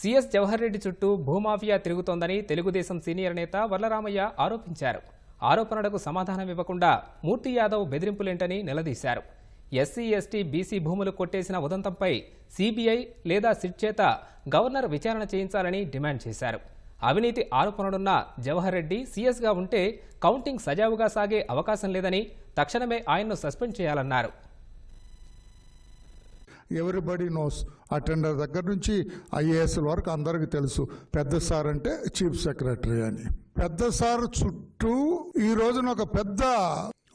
CS Jawahar Reddy చుట్టూ భూమాఫియా తిరుగుతోందని Telugu Desam senior నేత వల్లరామయ్య ఆరోపించారు. ఆరోపణలకు సమాధానం ఇవ్వకుండా మూర్తి యాదవ్ బెదిరింపులేంటని నిలదీశారు. ఎస్సీ ఎస్టీ బీసీ భూములు కొట్టేసిన ఉదంతంపై సీబీఐ లేదా సిట్ చేత గవర్నర్ విచారణ చేయించాలని డిమాండ్ చేశారు. అవినీతి ఆరోపణలున్న జవహర్ రెడ్డి సీఎస్గా ఉంటే కౌంటింగ్ సజావుగా సాగే అవకాశం లేదని తక్షణమే ఆయన్ను సస్పెండ్ చేయాలన్నారు. ఎవ్రీబడి నోస్ అటెండర్ దగ్గర నుంచి ఐఏఎస్ వరకు అందరికీ తెలుసు. పెద్ద సార్ అంటే చీఫ్ సెక్రటరీ అని. పెద్ద సార్ చుట్టూ ఈ రోజున ఒక పెద్ద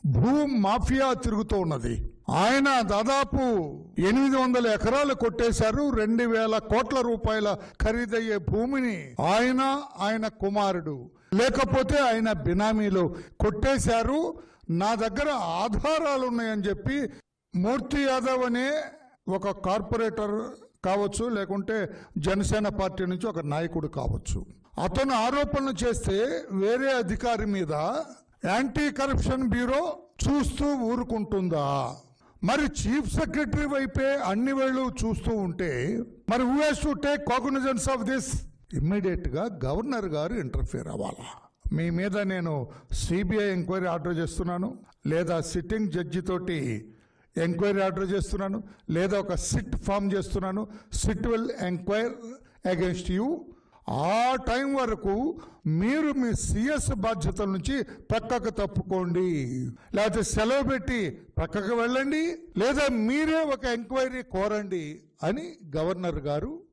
భూ మాఫియా తిరుగుతూ ఉన్నది. ఆయన దాదాపు ఎనిమిది వందల ఎకరాలు కొట్టేశారు. రెండు వేల కోట్ల రూపాయల ఖరీదయ్యే భూమిని ఆయన ఆయన కుమారుడు లేకపోతే ఆయన బినామీలు కొట్టేశారు. నా దగ్గర ఆధారాలు ఉన్నాయని చెప్పి మూర్తి యాదవ్ అనే ఒక కార్పొరేటర్ కావచ్చు లేకుంటే జనసేన పార్టీ నుంచి ఒక నాయకుడు కావచ్చు. అతను ఆరోపణలు చేస్తే వేరే అధికారి మీద యాంటీ కరప్షన్ బ్యూరో చూస్తూ ఊరుకుంటుందా? మరి చీఫ్ సెక్రటరీ వైపే అన్ని వేళ్ళు చూస్తూ ఉంటే మరి who has to take cognizance of this ఇమ్మీడియట్గా గవర్నర్ గారు ఇంటర్ఫియర్ అవ్వాలా? మీ మీద నేను సిబిఐ ఎంక్వైరీ ఆర్డర్ చేస్తున్నాను లేదా సిట్టింగ్ జడ్జి తోటి ఎంక్వైరీ ఆర్డర్ చేస్తున్నాను లేదా ఒక సిట్ ఫామ్ చేస్తున్నాను SIT will enquire against you. ఆ టైం వరకు మీరు మీ సిఎస్ బాధ్యతల నుంచి పక్కకు తప్పుకోండి. లేకపోతే సెలవు పెట్టి పక్కకు వెళ్ళండి లేదా మీరే ఒక ఎంక్వైరీ కోరండి అని గవర్నర్ గారు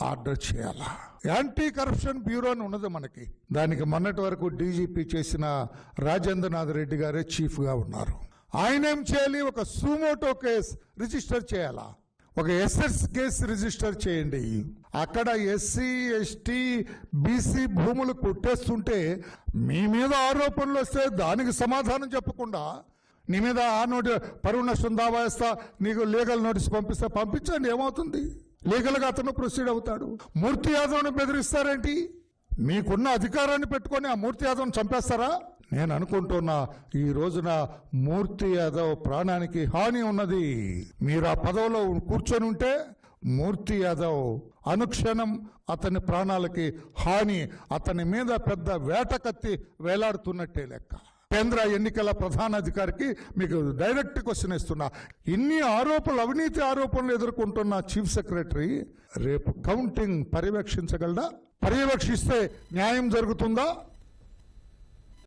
ఆర్డర్ చేయాలా? యాంటీ కరప్షన్ బ్యూరో అని ఉన్నది మనకి. దానికి మొన్నటి వరకు డీజీపీ చేసిన రాజేంద్రనాథ్ రెడ్డి గారే చీఫ్గా ఉన్నారు. ఆయన ఏం చేయాలి? ఒక సూమోటో కేస్ రిజిస్టర్ చేయాలా? ఒక ఎస్ఎస్ కేస్ రిజిస్టర్ చేయండి. అక్కడ ఎస్సీ ఎస్టీ బీసీ భూములు కొట్టేస్తుంటే మీ మీద ఆరోపణలు వస్తే దానికి సమాధానం చెప్పకుండా నీ మీద ఆ నోటి పరువు నష్టం దావా వేస్తా నీకు లీగల్ నోటీస్ పంపిస్తా పంపించండి. ఏమవుతుంది? లీగల్గా అతను ప్రొసీడ్ అవుతాడు. మూర్తి యాదవ్ని బెదిరిస్తారేంటి? మీకున్న అధికారాన్ని పెట్టుకొని ఆ మూర్తి యాదవ్ని చంపేస్తారా? నేను అనుకుంటున్నా ఈ రోజున మూర్తి యాదవ్ ప్రాణానికి హాని ఉన్నది. మీరు ఆ పదవిలో కూర్చొని ఉంటే మూర్తి యాదవ్ అనుక్షణం అతని ప్రాణాలకి హాని అతని మీద పెద్ద వేట కత్తి వేలాడుతున్నట్టే లెక్క. కేంద్ర ఎన్నికల ప్రధాన అధికారికి మీకు డైరెక్ట్ క్వశ్చన్ ఇస్తున్నా. ఇన్ని ఆరోపణలు అవినీతి ఆరోపణలు ఎదుర్కొంటున్న చీఫ్ సెక్రటరీ రేపు కౌంటింగ్ పర్యవేక్షించగలడా? పర్యవేక్షిస్తే న్యాయం జరుగుతుందా?